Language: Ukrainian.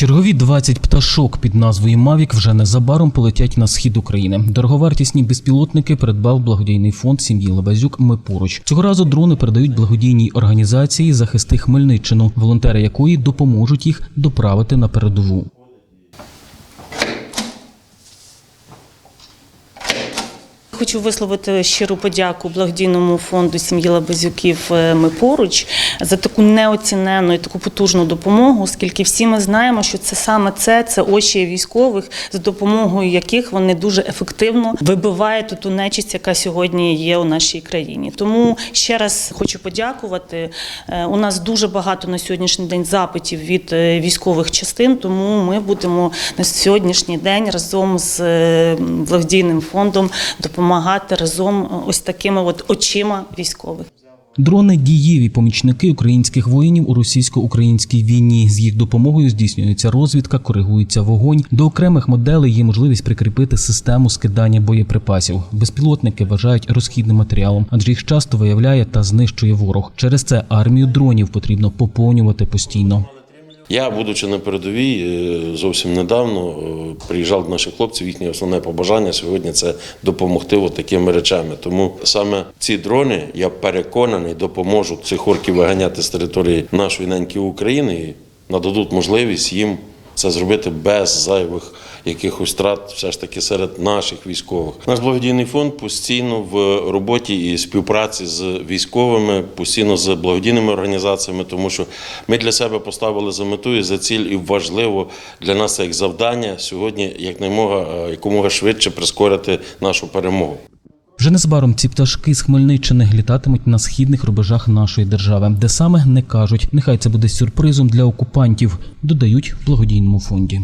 Чергові 20 пташок під назвою Мавік вже незабаром полетять на схід України. Дороговартісні безпілотники придбав благодійний фонд сім'ї Лабазюк. Ми поруч цього разу дрони передають благодійній організації захисти Хмельниччину, волонтери якої допоможуть їх доправити на передову. Хочу висловити щиру подяку благодійному фонду сім'ї Лабазюків е, Ми поруч за таку неоцінену і таку потужну допомогу, оскільки всі ми знаємо, що це саме це, це очі військових, за допомогою яких вони дуже ефективно вибивають ту нечисть, яка сьогодні є у нашій країні. Тому ще раз хочу подякувати. Е, У нас дуже багато на сьогоднішній день запитів від е, військових частин, тому ми будемо на сьогоднішній день разом з благодійним фондом допомагати разом е, ось такими от очима військових. Дрони дієві помічники українських воїнів у російсько-українській війні. З їх допомогою здійснюється розвідка, коригується вогонь. До окремих моделей є можливість прикріпити систему скидання боєприпасів. Безпілотники вважають розхідним матеріалом, адже їх часто виявляє та знищує ворог. Через це армію дронів потрібно поповнювати постійно. Я, будучи на передовій, е, зовсім недавно е, приїжджав до наших хлопців. Їхнє основне побажання сьогодні це допомогти от такими речами. Тому саме ці дрони, я переконаний, допоможуть цих орків виганяти з території нашої неньки України і нададуть можливість їм це зробити без зайвих якихось втрат, все ж таки серед наших військових. Наш благодійний фонд постійно в роботі і співпраці з військовими, постійно з благодійними організаціями, тому що ми для себе поставили за мету і за ціль, і важливо для нас як завдання сьогодні якнаймога е, якомога швидше прискорити нашу перемогу. Вже незабаром ці пташки з Хмельниччини літатимуть на східних рубежах нашої держави, де саме не кажуть. Нехай це буде сюрпризом для окупантів, додають в благодійному фонді.